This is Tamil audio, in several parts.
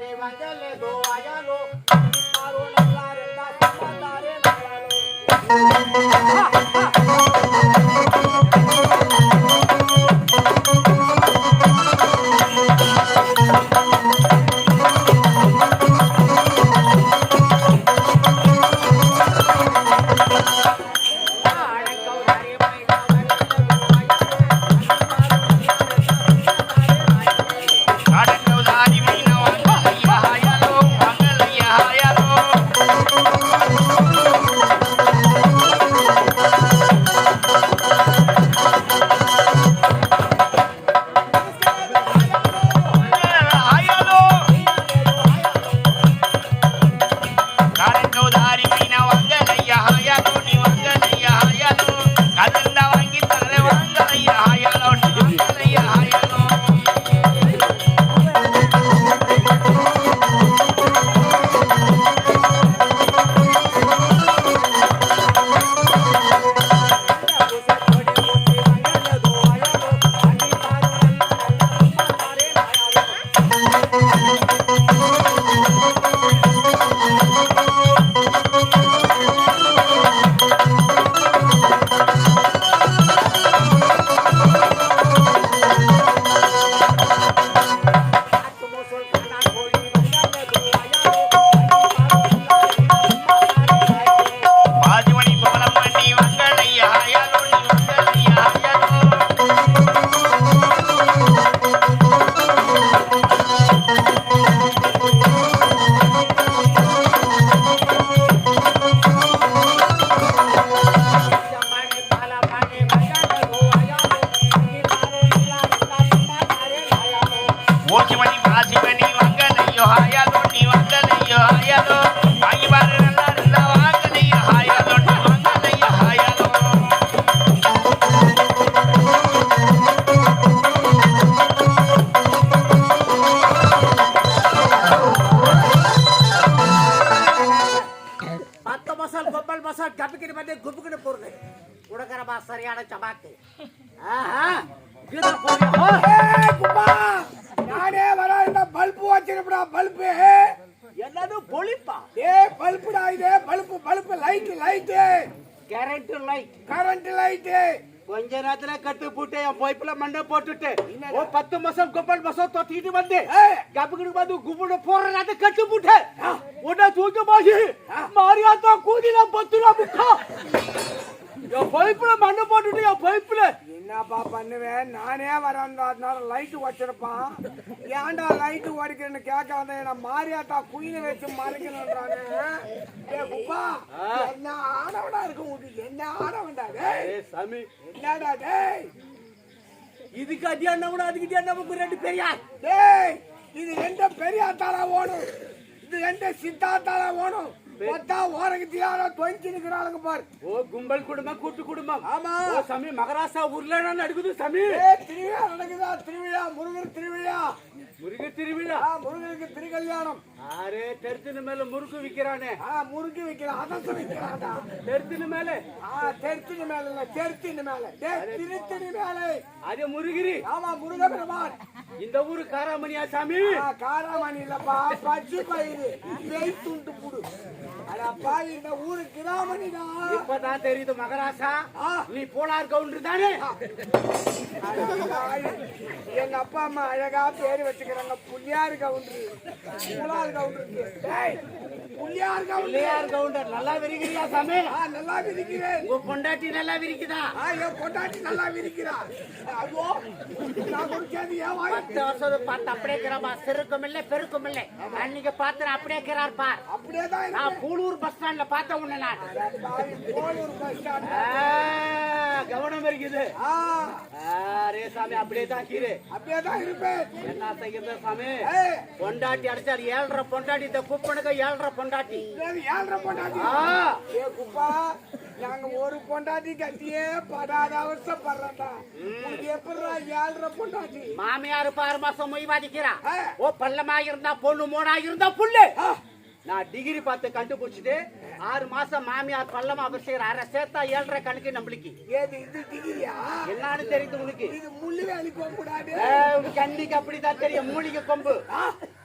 Ha ha ha! ஓ பத்து மாசம் கொப்பல் மாசம் தொத்திட்டு வந்து ஏய். கப்புக்கிட்டு வந்து கும்பிட போற நேரத்தை கட்டு போட்டு உன்னை தூக்க மாசி மாரியாத்தா கூதில பத்துனா முக்கா என் பைப்புல மண்ணை போட்டுட்டு என் பைப்புல என்னப்பா பண்ணுவேன் நானே வரேன் அதனால லைட் வச்சிருப்பான் ஏன்டா லைட் ஓடிக்கிறேன்னு கேட்க வந்தேன் நான் மாரியாத்தா குயினை வச்சு மறைக்கணுன்றாங்க ஏ குப்பா என்ன ஆனவனா இருக்க முடியும் என்ன ஆனவன்டா டேய் சாமி என்னடா டேய் இதுக்கு அடி அண்ணா அதுக்கு அண்ணா ரெண்டு பெரியா டேய் இது எந்த பெரியாத்தாரா ஓடும். இது எந்த சித்தாத்தாரா ஓடும். பார்த்தா ஓரங்கத்தி யாரோ தொங்கி நிக்கிறாளுங்க பாரு. ஓ கும்பல் குடும்பம் கூட்டு குடும்பம். ஆமா. ஓ சாமி மகாராஷ்டிரா ஊர்ல நடக்குது சாமி. திருவிழா நடக்குதா? திருவிழா முருகர் திருவிழா. முருக திருவிழா. ஆ, முருகருக்கு திருக்கல்யாணம். ஆரே தெருத்தின மேல முறுக்கு விக்கிறானே. ஆ முறுக்கு வைக்கிறான் அதத்தை வைக்கிறான்டா தெருத்தின மேல. ஆ தெருத்தினு மேல இல்ல தெருத்தினு மேல. டேய் திருத்தணி மேலே. அதே முருகிரி. ஆமா முருக பெருமான் இந்த ஊரு காராமணியா சாமி? காராமணி இல்லப்பா பச்சை பயிறு. வெய் துண்டு புடு. அடப்பா இந்த ஊரு கிராமணிடா இப்பதான் தெரியுது மகாராசா. நீ போலார் கவுண்டர் தானே? எங்க அப்பா அம்மா அழகா பேரு இருக்கிறாங்க புள்ளியார் கவுண்டர். புலார் கவுண்டருக்கு. புள்ளியார் கவுண்டர். பிள்ளையார் கவுண்டர். நல்லா விரிக்கிறியா சாமி? நல்லா விரிக்கிறேன். பொண்டாட்டி நல்லா விரிக்குதா? என் பொண்டாட்டி நல்லா விரிக்கிறா. ஐயோ நான் குடிக்காது ஏன் வாய். பத்து வருஷம் பார்த்து அப்படியே இருக்கிறாப்பா சிறுக்கும் இல்ல பெருக்கும் இல்ல. அன்னைக்கு பார்த்து அப்படியே இருக்கிறார் பார் அப்படியே தான். நான் கூலூர் பஸ் ஸ்டாண்ட்ல பார்த்த உன்னை நான். பஸ் ஸ்டாண்ட் கவனம் இருக்குது. அரே சாமி அப்படியே தான் கீரு அப்படியே தான் இருப்பேன். என்ன செய்யுது சாமி? பொண்டாட்டி அடிச்சார் ஏழ்ரை பொண்டாட்டி இந்த குப்பனுக்கு ஏழ்ரை பொண்டாட்டி. பொண்டாட்டி. ஆ, ஏ குப்பா நாங்க ஒரு பொண்டாட்டி கட்டியே படாத அவசரப்படுறா உனக்கு எப்படிடா ஏழ்ரை பொண்டாட்டி? மாமியார் ஆறு மாசம் மொய் வாதிக்கிறா. ஓ பள்ளமா இருந்தா பொண்ணு மோனா இருந்தா புல்லு. நான் டிகிரி பார்த்து கண்டுபிடிச்சிட்டு ஆறு மாசம் மாமியார் பள்ளமா அவர் செய்யற அரை சேர்த்தா ஏழரை கணக்கு நம்மளுக்கு. ஏது இது டிகிரியா என்னன்னு தெரியுது உனக்கு. இது முள்ளு போக கூடாது கண்ணிக்கு அப்படிதான் தெரியும் மூலிகை கொம்பு.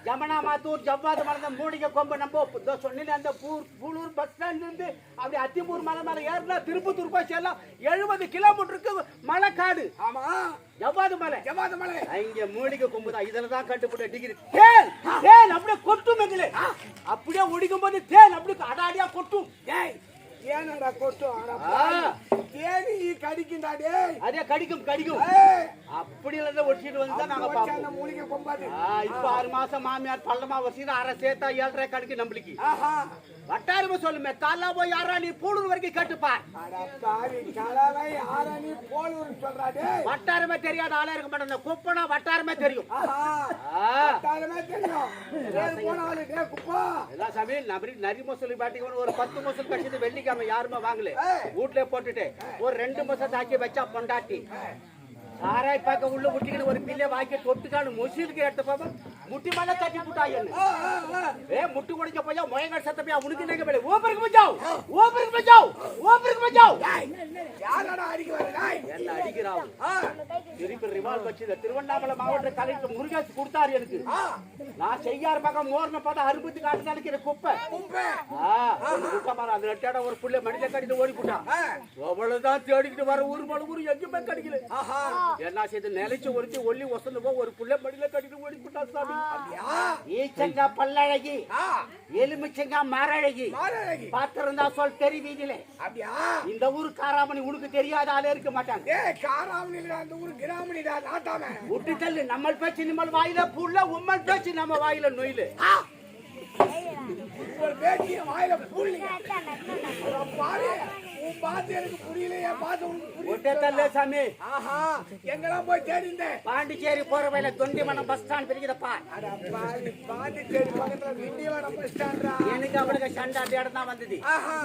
ஜமனா மாத்தூர் ஜவ்வாது மலர்ந்த மூலிகை கொம்பு. நம்ம இதோ சொன்னேன் அந்த பூர் பூலூர் பஸ் ஸ்டாண்ட்ல இருந்து அப்படி அத்திப்பூர் மலை மேல ஏறினா திருப்பத்தூர் போய் செல்லாம் எழுபது கிலோமீட்டருக்கு மலைக்காடு. ஆமா. ஜவ்வாது மலை ஜமாத மலை இங்க மூலிகை கொம்பு தான். இதுல தான் கட்டுப்பட்ட டிகிரி தேன் தேன் அப்படியே கொட்டும் எங்களே அப்படியே ஒடிக்கும் போது தேன் அப்படியே அடாடியா கொட்டும். டேய் ஏனடா கொட்டும். தேனி கடிக்குண்டா டேய். அதே கடிக்கும் கடிக்கும். ஏய். அப்படி இல்ல ஒடிச்சிட்டு வந்து நாங்க வச்சா அந்த மூலிகை கொம்பாது. இப்ப ஆறு மாசம் மாமியார் பள்ளமா வசதி அரை சேர்த்தா ஏழரை கணக்கு நம்மளுக்கு. ஆஹா. வட்டாரமா சொல்லுமே காலா போய் யாரா நீ பூலூர் வரைக்கும் கேட்டுப்பார். வட்டாரமே தெரியாத ஆளா இருக்க மாட்டேன் குப்பனா வட்டாரமே தெரியும். சமையல் நபரி நரி மசூலி பாட்டிக்கு ஒரு பத்து மசூல் கட்சி வெள்ளிக்காம யாருமே வாங்கல. வீட்லயே போட்டுட்டு ஒரு ரெண்டு மாசம் தாக்கி வச்சா பொண்டாட்டி. சாராய் பார்க்க உள்ள முட்டிக்கிட்டு ஒரு பிள்ளை வாக்கி தொட்டுக்கானு மொசீலுக்கு எடுத்து பாப்பா முட்டி மேல தட்டி ஆ ஏ முட்டு குடிக்க போய் முயங்கால் சத்த போய் உனக்கு நெங்க போய் ஓப்பருக்கு பஞ்சாவ் ஓப்பருக்கு பஞ்சாவ் ஓப்பருக்கு பஞ்சாவ் யாரடா அடிக்க வர? டேய் என்ன அடிக்கிறான் திருப்பி ரிவால்வ் வச்சு இந்த திருவண்ணாமலை மாவட்ட கலெக்டர் முருகாசி கொடுத்தாரு எனக்கு. நான் செய்யார் பக்கம் மோர்ன பார்த்தா அறுபத்தி காட்டு நினைக்கிற குப்பை. குப்பை. மரம், அது ரெட்டையாட ஒரு புள்ள மனித கடித்து ஓடி போட்டான் அவ்வளவுதான் தேடிக்கிட்டு வர ஒரு மணி ஊர் எங்கேயுமே கிடைக்கல. என்ன செய்து நிலைச்சு ஒருத்தி ஒல்லி வசந்து போ ஒரு புள்ள மடியில கட்டிட்டு ஓடி போட்டான் சாமி. ஈச்சங்கா பல்லழகி. ஆ. எலுமிச்சங்கா மரழகி. பாத்திருந்தா சொல் தெரிவீங்களே அப்படியா? இந்த ஊரு காராமணி உனக்கு தெரியாத ஆளே இருக்க மாட்டாங்க. டேய் காராமணிடா அந்த ஊர் கிராமணிடா நாட்டாம விட்டு தள்ளு நம்ம பேச்சு நம்ம வாயில புள்ள உம்மல் பேச்சு நம்ம வாயில நொயிலு வாயில புள்ளி பாரு உன் பாத்து எனக்கு புரியலையே பாத்து உனக்கு விட்டு புரியல தள்ளு சாமி. ஆஹா எங்கெல்லாம் போய் தேடி இருந்தேன் பாண்டிச்சேரி போற வயல தொண்டிமனம் பஸ் ஸ்டாண்ட் பாவி பாண்டிச்சேரி பக்கத்துல விண்டியவாடம் பஸ் ஸ்டாண்டா எனக்கு அவளுக்கு சண்டை அந்த இடம் தான் வந்தது.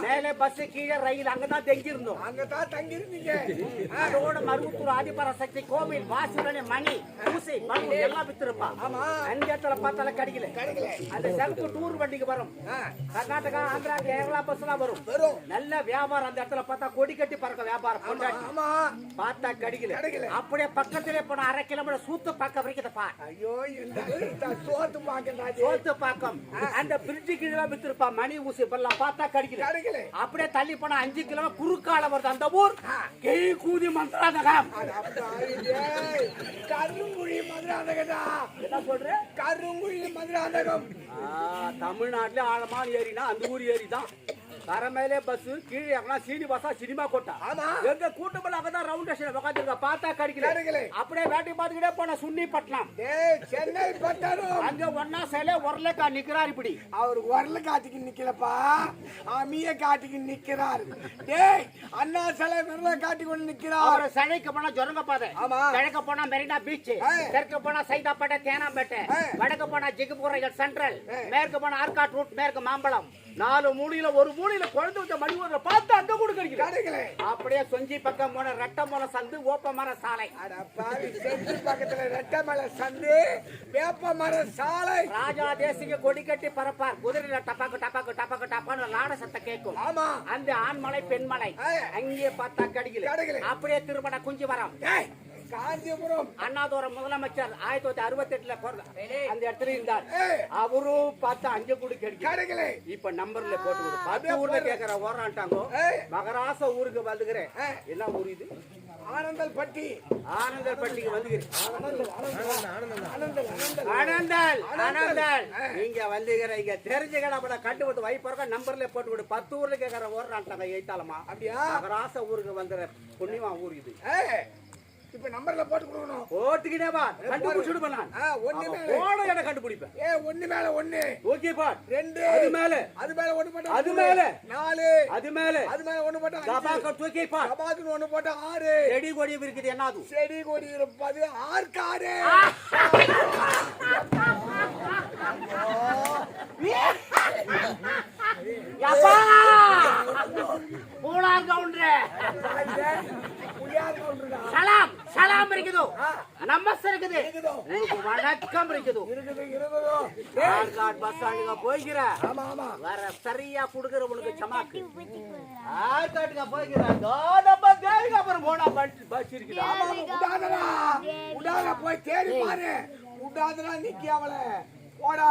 மேலே பஸ் கீழே ரயில் அங்கதான் தெங்கி இருந்தோம் அங்கதான் தங்கி இருந்தீங்க அதோட மருவத்தூர் ஆதிபராசக்தி கோவில் வாசுரணி மணி பூசை பழம் எல்லாம் வித்திருப்பா. ஆமா. அந்த இடத்துல பார்த்தாலும் கிடைக்கல. கிடைக்கல. அந்த செல்ஃபு டூர் வண்டிக்கு வரும். கர்நாடகா ஆந்திரா கேரளா பஸ் எல்லாம் வரும். நல்ல வியாபாரம் அந்த இடத்துல பார்த்தா கொடி கட்டி பறக்க வியாபாரம். கொண்டாடி ஆமா. பார்த்தா கிடைக்கல. கிடைக்கல. அப்படியே பக்கத்திலே போன அரை கிலோமீட்டர் சூத்து பக்கம் வரைக்குதப்பா ஐயோ இந்த சோத்து பாக்கண்டாஜி சோத்து பாக்கம் அந்த பிரிட்ஜு கீழே வித்திருப்பா மணி ஊசி இப்பெல்லாம் பார்த்தா கிடைக்கல. கிடைக்கல. அப்படியே தள்ளி போனா அஞ்சு கிலோ குறுக்கால வருது அந்த ஊர். கெழி கூதி மந்திராதகம். கருங்குழி மதுராந்தகடா என்ன சொல்ற? கருங்குழி மதுராந்தகம் ஆ, தமிழ்நாட்டுல ஆழமான ஏரினா அந்த ஊர் ஏரி தான் கரை மேலே பஸ் கீழே இறங்கினா சீனிவாசா சினிமா கோட்டா. ஆமா. எங்க கூட்டத்தில் அங்கதான் ரவுண்ட் ஸ்டேஷன் உட்காந்துருக்க பார்த்தா கிடைக்கல. அப்படியே வேட்டை பார்த்துக்கிட்டே போன சுன்னிப்பட்டினம். டேய் சென்னை பட்டணம் அங்க ஒன்னா சிலை உரலக்கா நிக்கிறார் இப்படி. அவர் வரல காட்டுக்கு நிக்கலப்பா. அமிய காட்டுக்கு நிக்கிறார். டேய் அண்ணா சிலை விரல காட்டி கொண்டு நிக்கிறார். அவர் சிலைக்கு போனா ஜொரங்க பாதை ஆமா. கிழக்க போனா மெரினா பீச். தெற்கு போனா சைதாப்பேட்டை தேனாம்பேட்டை. வடக்கு போனா ஜிகுபுரைகள் சென்ட்ரல். மேற்கு போனா ஆர்காட் ரூட் மேற்கு மாம்பழம். நாலு மூலையில ஒரு மூலையில குழந்தை வச்ச மணி ஊர்ல பார்த்து அங்க கூட கிடைக்கல அப்படியே சொஞ்சி பக்கம் போன ரெட்ட மூல சந்து ஓப்ப மர சாலை. செஞ்சு பக்கத்துல ரெட்டமலை சந்து வேப்ப மர சாலை. ராஜா தேசிக கொடி கட்டி பறப்பார். குதிரையில டப்பாக்கு டப்பாக்கு டப்பாக்கு டப்பான்னு லாட சத்தம் கேட்கும். ஆமா. அந்த ஆண்மலை பெண்மலை. ஏய். அங்கே பார்த்தா கிடைக்கல. அப்படியே திருமண குஞ்சு வரம் டேய் காஞ்சிபுரம். அண்ணாதுரம் முதலமைச்சர் ஆயிரத்தி தொள்ளாயிரத்தி அறுபத்தி எட்டுல அந்த இடத்துல இருந்தார். அவரும் பார்த்தா அஞ்சு கூட கிடைக்கல. இப்ப நம்பர்ல போட்டு விடு. பத்து ஊர்ல கேக்குற ஓராண்டாங்கோ மகராச ஊருக்கு வந்துக்கிறேன். என்ன ஊர் இது? ஆனந்தல் பட்டி வந்துக்கிறேன். ஆனந்தல் ஆனந்தல். ஆனந்தல் ஆனந்தல் ஆனந்தல். நீங்க வந்துக்கிற இங்க தெரிஞ்சுக்கிற அப்ப கட்டு விட்டு வைப்பறக்க நம்பர்ல போட்டு விடு. பத்து ஊர்ல கேக்குற ஓராண்டாங்க எய்த்தாலமா அப்படியா? மகராச ஊருக்கு வந்துற புண்ணியமா ஊர் இது. இப்ப நம்பர்ல போட்டு கொடுக்கணும். போட்டுக்கினே வா. கண்டுபிடிச்சுடு நான் ஆ ஒண்ணு மேல. போன இடம் கண்டுபிடிப்பேன். ஏ ஒண்ணு மேல ஒண்ணு. ஓகே ரெண்டு. அது மேல. அது மேல ஒண்ணு போட்டா அது. மேல. நாலு. அது மேல. அது மேல ஒண்ணு போட்டா. தபாக்க தூக்கி ஒண்ணு போட்டா ஆறு. செடி கொடி இருக்குது என்னது செடி கொடி இருப்பது ஆற்காடு யப்பா பூனார் கவுண்டர் சலாம் சலாம் இருக்குது. நமஸ்தே இருக்குது. வணக்கம் இருக்குது. பஸ் ஆமா வர சரியா குடுக்குற உனக்கு சமாக்கு. ஆர்காட்டுக்கு போய்க்கிற. தோ நம்ம தேவிக்கு அப்புறம் போனா பஸ் பஸ் இருக்குது. உடாதடா. உடாத போய் தேடி பாரு. உடாதடா நிக்கி அவள. போடா.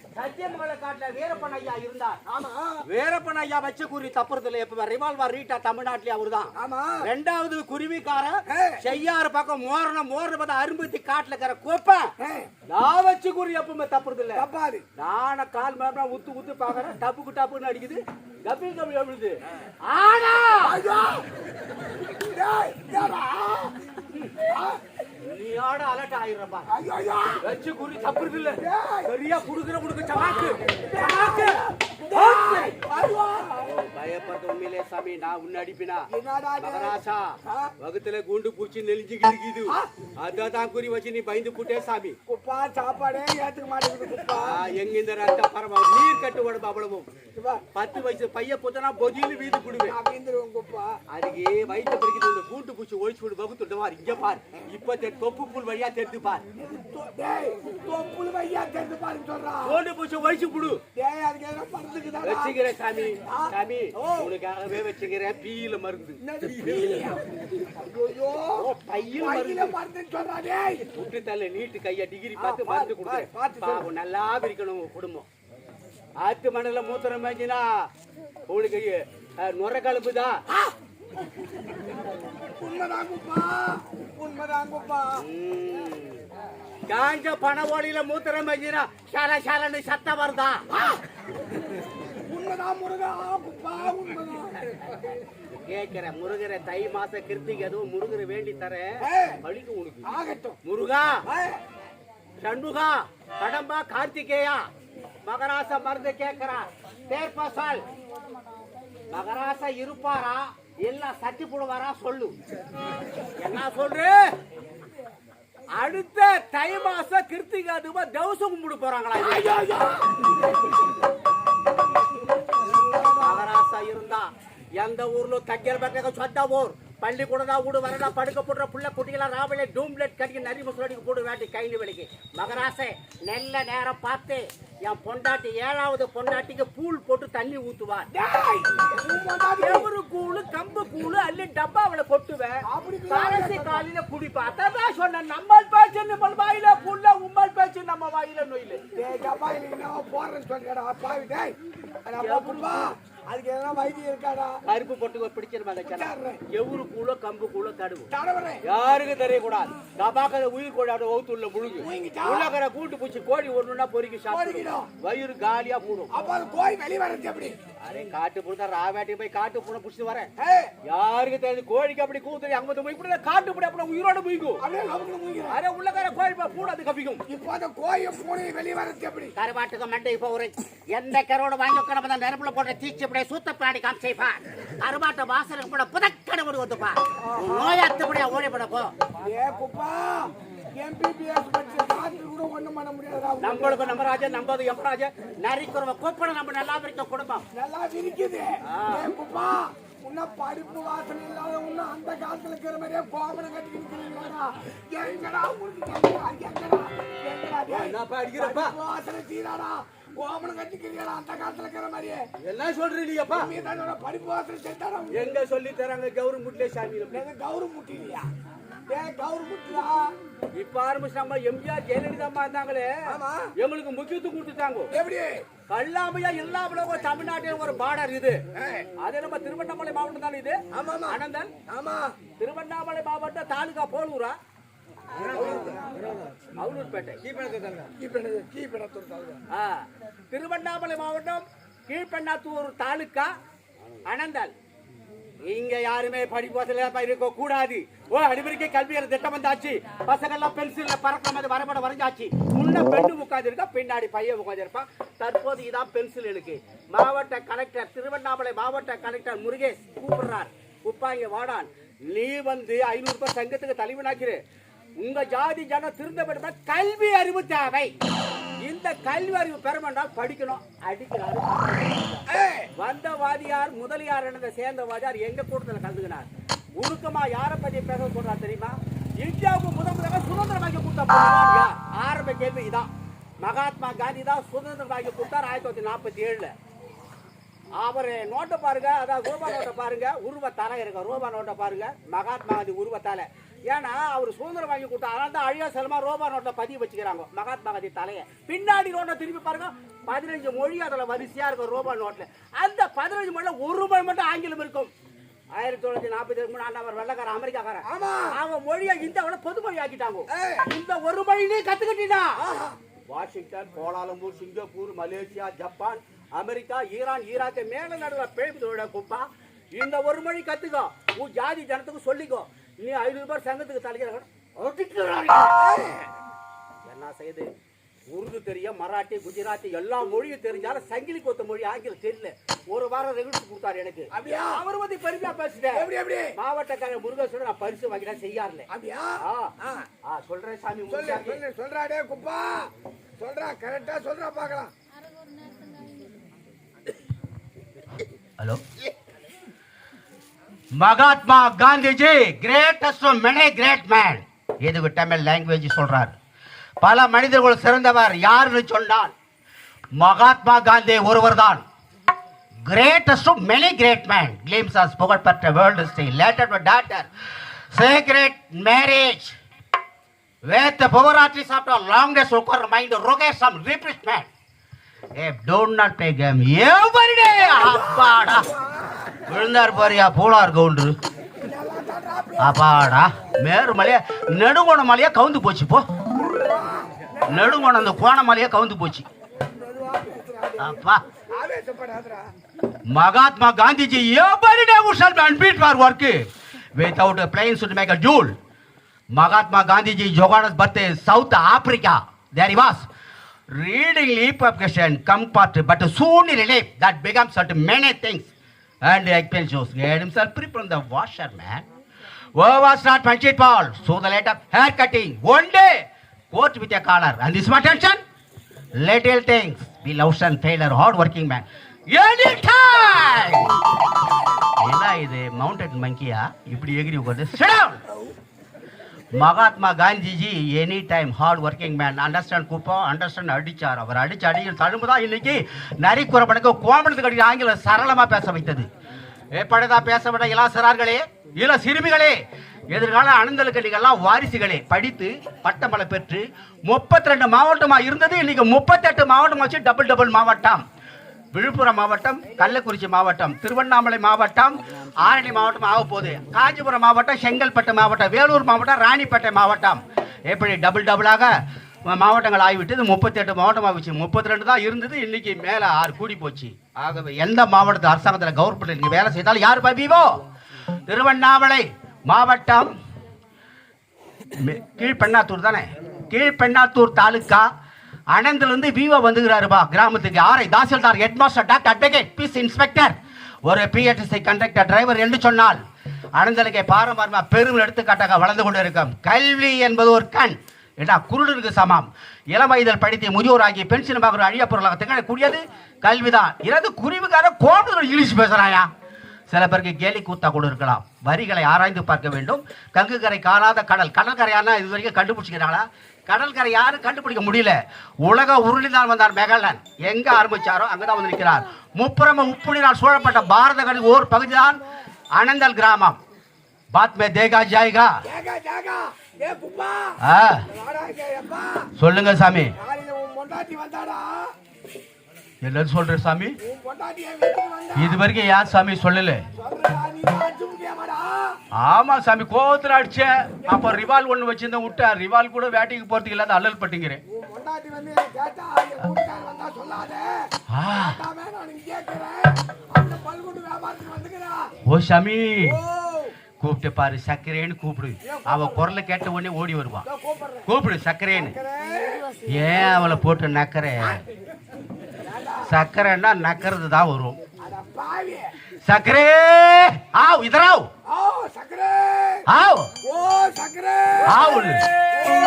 சத்தியமங்கல காட்டுல வீரப்பன் ஐயா இருந்தார். ஆமா. வீரப்பன் ஐயா வச்ச குறி தப்புறதுல இப்ப ரிவால்வர் ரீட்டா தமிழ்நாட்டுல அவர்தான். ஆமா. ரெண்டாவது குருவிக்காரன். செய்யாறு பக்கம் மோரணம் மோரணம் பார்த்தா அரும்பத்தி காட்டுல இருக்கிற கோப்பை. நான் வச்சு குறி எப்பவுமே தப்புறது இல்ல தப்பாது. நான கால் மேல உத்து உத்து பாக்குறேன் டப்புக்கு டப்புன்னு அடிக்குது. கபில் எழுது. ஆனா ஐயோ டேய் என்னடா நீ ஆட அலர்ட் ஆயிடுறப்பா வச்சு குறி தப்புறது இல்ல. சரியா குடுக்குற குடுக்க. சமாக்கு. உண்மையிலே சாமி நான் உன்ன அடிப்பினா? மகராசா? வகுத்துல குண்டு பூச்சி நெலிஞ்சுக்கிட்டு இருக்குது அதான் தான் குறி வச்சு நீ பயந்து புட்டே சாமி. குப்பா சாப்பாடே ஏத்துக்க மாட்டேங்குது எங்க இந்த ரத்த பரவ நீர் கட்டு உடம்பு அவ்வளவும். பத்து வயசு பைய புத்தனா பொதியில வீது குடுவேன் அதுக்கு வயிற்று படிக்கிறது இந்த கூண்டு பூச்சி ஒழிச்சு விடு வகுத்து பார் இங்க பார். இப்ப தொப்பு புல் வழியா தெரிந்து பார். தொப்புள் தெரிந்து சொல்றான் பூச்சி ஒழிச்சு வச்சுக்கிறேன் சாமி சாமி. உனக்காகவே வச்சுக்கிறேன் பீல மருந்து. பையில மருந்து. மருந்துன்னு சொல்றா டேய். விட்டு தள்ள நீட்டு கையா டிகிரி பார்த்து மருந்து கொடுக்குறேன். நல்லா இருக்கணும் உங்க குடும்பம். ஆத்து மணல மூத்திரம் மேய்ச்சினா உங்களுக்கு நுர கழுப்புதான் உண்மைதான் குப்பா உண்மைதான் குப்பா காஞ்ச பண ஓலியில மூத்திரம் மேய்ச்சினா ஷால ஷாலன்னு சத்தம் வருதா? உண்மைதான் முருகா குப்பா உண்மைதான் கேட்கிறேன் முருகரை தை மாச கிருத்திக்கு எதுவும் முருகரை வேண்டி தரேன் உனக்கு. ஆகட்டும். முருகா! சண்முகா! கடம்பா கார்த்திகேயா! மகராச மருந்து கேட்கிறா தேர்ப்பசால். மகராச இருப்பாரா? இல்ல சட்டி போடுவாரா? சொல்லு. என்ன சொல்ற? அடுத்த தை மாசம் கிருத்திகை அதுவா தவசம் கும்பிட போறாங்களா. மகராசா இருந்தா எந்த ஊர்ல தக்கியல் பக்க சொந்த ஊர். பள்ளிக்கூடதா வீடு வரடா படுக்க போடுற புள்ள குட்டிகளா ராவலே டூம்லெட் கடிக்க நரி முசலடிக்கு போடு வேட்டி கைலி வெளிக்கு மகராசே நெல்ல நேரம் பார்த்து. என் பொண்டாட்டி ஏழாவது பொண்டாட்டிக்கு பூல் போட்டு தண்ணி இது. எவரு கூழு கம்பு கூழு அள்ளி டப்பாவில கொட்டுவேன் கடைசி காலையில குடிப்பா. அதான் சொன்னேன் நம்ம பேச்சு நம்ம வாயில புள்ள உம்மல் பேச்சு நம்ம வாயில நொயில டப்பா போறேன்னு சொல்லிடா பாவி டேய். அட குப்பா அதுக்கு எதனா வைத்தியம் இருக்காடா? கருப்பு போட்டு பிடிச்சிருமா எவரு கூழோ கம்பு கூழோ தடுவு யாருக்கும் தெரியக்கூடாது. தபாக்கத உயிர் கொண்டாட வகுத்துள்ள முழுங்கு முழுங்கிட்டா? உள்ளக்கற கூட்டு பூச்சி கோழி ஒண்ணுன்னா பொறுக்கி சாப்பிடும். வயிறு காலியா போடும். அப்ப அது கோய் வெளி வரது எப்படி? அரே காட்டு புடுதா ராவேட்டி போய் காட்டு பூனை புடிச்சு வரேன். ஏய் யாருக்கு தெரியுது கோழிக்கு அப்படி கூத்துறி அங்க போய் இப்படி காட்டு புடி அப்புறம் உயிரோட போய்க்கும் அரே உள்ளக்கற கோழி பூனை அது கப்பிக்கும் இப்போ அந்த கோயை பூனை வெளி வரது எப்படி? கருவாட்டுக்கு மண்டை இப்போ ஒரு எந்த கரோட வாங்கி உட்கார நெருப்புல போட்ட தீச்சு இப்படியே சூத்த பிராடி காமிச்சைப்பா கருவாட்ட வாசலுக்கு கூட புதக்கடை முடி வந்துப்பா நோயாத்தபடியா ஓடிப்பட போ ஏ குப்பா! எம்பிபிஎஸ் படிச்ச காத்து கூட ஒண்ணும் பண்ண முடியாதுடா நம்மளுக்கு நம்ம ராஜா நம்பது நரிக்குறவ கூப்பிட நம்ம நல்லா இருக்க குடும்பம் நல்லா விரிக்குது ஏ குப்பா உன்ன படிப்பு வாசனை இல்லாத உன்ன அந்த காலத்துல இருக்கிற மாதிரியே கோமணம் கட்டி நிக்கிறீங்களா எங்கடா உங்களுக்கு வாசனை தீராடா. கோமணம் கட்டிக்கிறீங்களா அந்த காலத்துல இருக்கிற மாதிரியே? என்ன சொல்றீங்கப்பா? நீ தன்னோட படிப்பு வாசனை செத்தாடா எங்க சொல்லி தராங்க கௌரவ சாமியில நீங்க இப்ப ஆரம்பிச்சு நம்ம எம்ஜிஆர் ஜெயலலிதா இருந்தாங்களே. எங்களுக்கு முக்கியத்துவம் கொடுத்துட்டாங்க. எப்படி? கல்லாமையா எல்லா உலகம் தமிழ்நாட்டில் ஒரு பார்டர் இது. அது நம்ம திருவண்ணாமலை மாவட்டம் தானே இது. அனந்தன்? ஆமா. திருவண்ணாமலை மாவட்டம் தாலுகா போலூரா? திருவண்ணாமலை மாவட்டம் கீழ்பெண்ணாத்தூர் தாலுக்கா அனந்தல் இங்க யாருமே படிப்பதில் இருக்க கூடாது ஓ அடிமறிக்கை கல்வியில திட்டம் வந்தாச்சு. பசங்க எல்லாம் பென்சில்ல பறக்கிற மாதிரி வரைபட வரைஞ்சாச்சு. முன்ன பெண்ணு உட்கார்ந்து இருக்கா பின்னாடி பையன் உட்காந்துருப்பான் தற்போது இதான் பென்சில் எனக்கு மாவட்ட கலெக்டர் திருவண்ணாமலை மாவட்ட கலெக்டர் முருகேஷ் கூப்பிடுறார். உப்பாங்க வாடான் நீ வந்து ஐநூறு ரூபாய் சங்கத்துக்கு தலைவனாக்கிரு. உங்க ஜாதி ஜனம் திருந்த கல்வி அறிவு தேவை. இந்த கல்வி அறிவு பெறமென்றால் படிக்கணும். அடிக்கிறாரு. வந்த வாதியார் முதலியார் என்ற சேர்ந்த வாதியார் எங்க கூட்டத்தில் கலந்துக்கினார்? உருக்கமா யாரை பத்தி பேச சொல்றார் தெரியுமா? இந்தியாவுக்கு முதல் முதலாக சுதந்திரம் வாங்கி கொடுத்த? ஆரம்ப கேள்வி இதான். மகாத்மா காந்தி தான் சுதந்திரம் வாங்கி கொடுத்தார் ஆயிரத்தி தொள்ளாயிரத்தி நாற்பத்தி ஏழுல. அவர் நோட்டை பாருங்க அதாவது ரூபா நோட்டை பாருங்க உருவ தலை இருக்கு ரூபா நோட்டை பாருங்க மகாத்மா காந்தி உருவ தலை ஏன்னா அவர் சுதந்திரம் வாங்கி கொடுத்தா அதனால தான் அழியா செலமா ரூபா நோட்டை பதிவு வச்சுக்கிறாங்க மகாத்மா காந்தி தலையை. பின்னாடி நோட்டை திரும்பி பாருங்க பதினஞ்சு மொழி அதில் வரிசையா இருக்கும் ரூபா நோட்ல அந்த பதினஞ்சு மொழியில ஒரு மொழி மட்டும் ஆங்கிலம் இருக்கும். ஆயிரத்தி தொள்ளாயிரத்தி நாற்பத்தி மூணு ஆண்டவர் வெள்ளக்காரன் அமெரிக்காக்காரன். ஆமா. அவன் மொழியை இந்தியாவோட பொதுமொழி ஆக்கிட்டாங்க. இந்த ஒரு மொழியிலே கத்துக்கிட்டீனா? Washington Kuala Lumpur Singapore Malaysia Japan America Iran Iraq மேல நடுவ பிழைப்புதோட குப்பா இந்த ஒரு மொழி கத்துக்கோ. உன் ஜாதி ஜனத்துக்கு சொல்லிக்கோ. நீ ஐநூறு பேர் சங்கத்துக்கு தலைக்கிறாங்க என்ன செய்யுது உருது தெரியும் மராட்டி குஜராத்தி எல்லா மொழியும் தெரிஞ்சாலும் சங்கிலி கொத்த மொழி ஆங்கிலம் தெரியல. ஒரு வாரம் ரெகுலர் கொடுத்தாரு எனக்கு. அப்படியா? அவர் பத்தி பெருமையா பேசிட்டேன். எப்படி எப்படி? மாவட்டக்காரர் முருகேஸ்வரர் நான் பரிசு வாங்கிட்டேன் செய்யாருல. அப்படியா? ஆ. ஆ. ஆ சொல்றேன் சாமி சொல்லு முடிச்சாச்சு. சொல்லு சொல்றா டே குப்பா. சொல்றா கரெக்டா சொல்றா பார்க்கலாம். Hello? Mahatma Gandhiji greatest many great man இதுக்கு தமிழ் லாங்குவேஜ் சொல்றார். பல மனிதர்கள் சிறந்தவர் யாருன்னு சொன்னால் மகாத்மா காந்தி ஒருவர்தான் greatest many great man claims புகழ்பெற்ற world Shri later doctor secret marriage வேத்த புகராட்சி சாப்பிட்டா லாங்கஸ்ட் உட்கார் mind ரொகேஷம் some man don't not pay game everyday அப்பாடா விழுந்தார் பாரியா போலார் கவுண்டரு அப்பாடா மேரு மலையா நெடுங்கோண மலையா கவுந்து போச்சு போ நெடுங்கோண அந்த கோண மலையா கவுந்து போச்சு அப்பா Mahatma Gandhiji everyday usual man beat for work without plain should make a jewel Mahatma Gandhiji Johannesburg South Africa there was readily come part but soon relief that becomes certain many things and Akpil shows get himself free from the washer man who was not punched Paul so the later hair cutting one day coat with a collar and this much attention little things we love and failure hard working man any time ఎలా ఇది మౌంటైన్ మంకీయా ఇప్పుడు ఎగిరి ఒకటి sit down Mahatma Gandhiji any time hard working man understand கூப்பம் understand அடிச்சார் அவர். அடிச்சு அடியில் தழும்பு தான் இன்னைக்கு நரி படக்கு கோமணத்துக்கு அடி ஆங்கிலம் சரளமாக பேச வைத்தது. ஏற்படதா பேசப்பட்ட இளாசரார்களே இள சிறுமிகளே எதிர்கால அனந்தலுக்கு நீங்கள்லாம் வாரிசுகளே படித்து பட்டமலை பெற்று முப்பத்தி ரெண்டு மாவட்டமாக இருந்தது. இன்னைக்கு முப்பத்தெட்டு மாவட்டம் வச்சு டபுள் டபுள் மாவட்டம். விழுப்புரம் மாவட்டம் கள்ளக்குறிச்சி மாவட்டம் திருவண்ணாமலை மாவட்டம் ஆரணி மாவட்டம் ஆக போகுது. காஞ்சிபுரம் மாவட்டம் செங்கல்பட்டு மாவட்டம் வேலூர் மாவட்டம் ராணிப்பேட்டை மாவட்டம். எப்படி டபுள் டபுளாக மாவட்டங்கள் ஆகிவிட்டது? முப்பத்தெட்டு மாவட்டம் ஆகிச்சு முப்பத்தி ரெண்டு தான் இருந்தது. இன்னைக்கு மேலே ஆறு கூடி போச்சு. ஆகவே எந்த மாவட்டத்தில் அரசாங்கத்தில் கவர்மெண்ட் நீங்கள் வேலை செய்தாலும் யார் பபிவோ? திருவண்ணாமலை மாவட்டம் கீழ்பெண்ணாத்தூர் தானே? கீழ்பெண்ணாத்தூர் தாலுக்கா அனந்திலிருந்து விவோ வந்துகிறாருப்பா. கிராமத்துக்கு ஆரை தாசில்தார் ஹெட்மாஸ்டர் டாக்டர் அட்வொகேட் பீஸ் இன்ஸ்பெக்டர். ஒரு பிஎஸ்சி கண்டக்டர் டிரைவர் என்று சொன்னால் அனந்தலுக்கை பாரம்பரியமாக பெரும் எடுத்துக்காட்டாக வளர்ந்து கொண்டு இருக்கும் கல்வி என்பது ஒரு கண். ஏன்னா குருடனுக்கு சமம். இளம் வயதில் படித்து முதியோராகி பென்ஷன் பார்க்குற அழிய பொருளாக கல்வி கல்விதான். இறது குருவிக்கார கோபத்தில் இங்கிலீஷ் பேசுகிறாயா சில பேருக்கு கேலி கூத்தா கூட இருக்கலாம் வரிகளை ஆராய்ந்து பார்க்க வேண்டும். கங்கு கரை காணாத கடல். கடற்கரையானா இது வரைக்கும் கண்டுபிடிச்சிக்கிறாங்களா கடல் கரை யாரும் கண்டுபிடிக்க முடியல. உலக உருளிதான் வந்தார் மெகலன். எங்க ஆரம்பிச்சாரோ அங்கதான் வந்து நிற்கிறார். முப்புறம உப்புணினால் சூழப்பட்ட பாரத கடல் ஓர் பகுதிதான் அனந்தல் கிராமம். பாத் மே தேகா ஜாய்கா சொல்லுங்க சாமி காலையில உன் பொண்டாட்டி வந்தாடா என்னன்னு சொல்ற சாமி. இது வரைக்கும் யார் சாமி சொல்லல? ஆமா சாமி கோவத்துல அடிச்சேன் அப்ப ரிவால் ஒண்ணு வச்சிருந்தேன் விட்டேன் ரிவால் கூட வேட்டைக்கு போறதுக்கு இல்லாத அல்லல் பட்டுங்கிறேன். ஓ சாமி. கூப்பிட்டு பாரு சக்கரேன்னு கூப்பிடு. அவ குரலை கேட்ட உடனே ஓடி வருவா. இதோ கூப்பிடுறேன். கூப்பிடு சக்கரேன்னு. ஏன் அவளை போட்டு நக்கற? சக்கரைன்னா நக்கறது தான் வரும். சக்கரே! ஆவ் இதராவ் ஆவ். ஓ சக்கரே. ஆவ்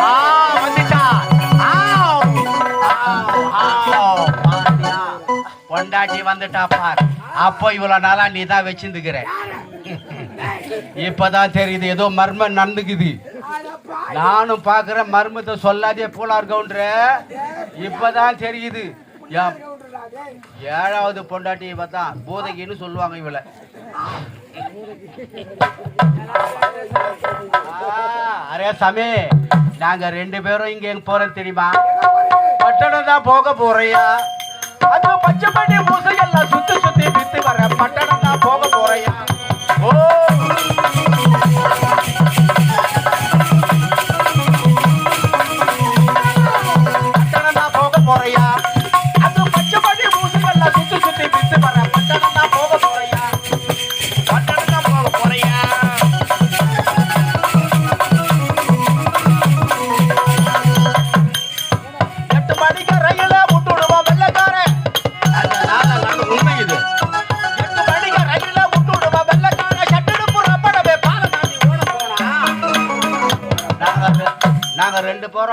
ஆ வந்துட்டா. ஆவ். ஆவ் பொண்டாட்டி வந்துட்டா பார். அப்போ இவ்வளவு நாளா நீ தான் வச்சிருந்துக்கிற. இப்பதான் தெரியுது ஏதோ மர்மம் நடந்துக்குது. நானும் பாக்குறேன் மர்மத்தை சொல்லாதே போலார் கவுண்டர. இப்பதான் தெரியுது. ஏழாவது பொண்டாட்டி பார்த்தா போதைக்குன்னு சொல்லுவாங்க இவளை. ஆ, அரே சாமி நாங்க ரெண்டு பேரும் இங்க எங்க போறோம் தெரியுமா? பட்டணம் தான் போக போறையா? அது பச்சை பண்ணி பூசை எல்லாம் சுத்தி சுத்தி வித்து வர பட்டணம் தான் போக போறையா? ஓ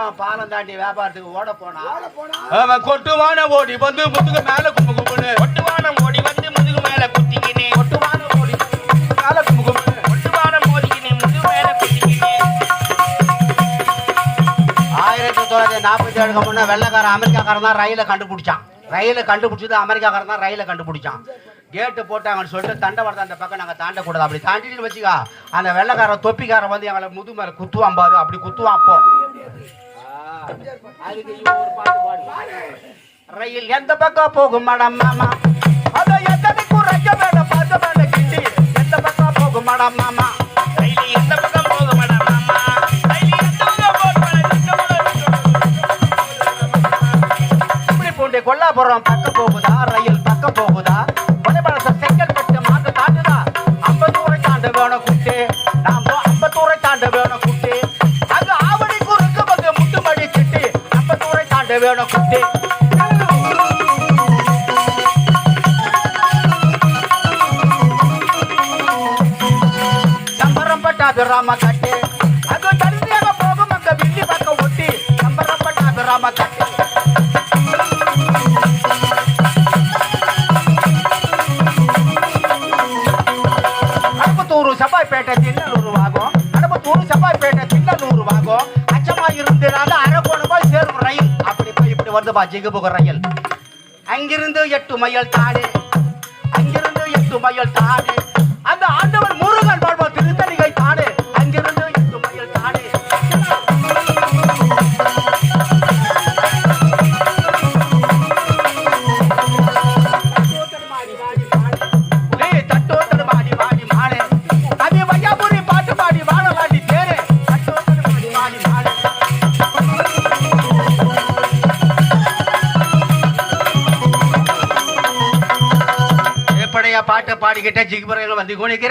பேரும் பாலம் தாண்டி வியாபாரத்துக்கு ஓட போனா. அவன் கொட்டுவான ஓடி வந்து முதுகு மேல கும்பு கும்புன்னு. ஒட்டுவானம் ஓடி வந்து முதுகு மேல குத்திக்கினே. கொட்டுவான ஓடி மேல கும்பு கும்புன்னு. ஒட்டுவானம் மோதிக்கினே முதுகு மேல குத்திக்கினே. ஆயிரத்தி தொள்ளாயிரத்தி நாற்பத்தி ஏழுக்கு முன்னே வெள்ளைக்காரன் அமெரிக்காக்காரன் தான் ரயிலை கண்டுபிடிச்சான். ரயிலை கண்டுபிடிச்சது அமெரிக்காக்காரன் தான் ரயிலை கண்டுபிடிச்சான். கேட்டு போட்டாங்கன்னு சொல்லிட்டு தண்டவாளத்தை அந்த பக்கம் நாங்கள் தாண்டக்கூடாது. அப்படி தாண்டிட்டு வச்சுக்கா அந்த வெள்ளைக்காரன் தொப்பிக்காரன் வந்து எங்களை முது மேலே குத்துவான் பாரு. அப்படி குத்துவான் அப்போ. அதுக்கு ஒரு பாட்டு பாடு ரயில் எந்த பக்கம் போகும் மேடம் மாமா? அதை எத்தனை குறைக்க வேண்டாம் பார்க்க வேண்டாம் கிட்டி எந்த பக்கம் போகும் மேடம் மாமா? ரயிலு எந்த பக்கம் மாமா? இப்படி பூண்டி கொல்லாபுரம் பக்கம் போகுதா? ரயில் அச்சமா அரக்கோணம் போய் சேரும் ரயில். அப்படி போய் இப்படி வருதுப்பா ஜிகுபுக ரயில். அங்கிருந்து எட்டு மைல் தாடு. அங்கிருந்து எட்டு மைல் தாடு. ಗಿಟ್ಟೆ ಜಿಗಿ ಬರೋ ಮಂದಿ ಗೋಣಿಗಿರ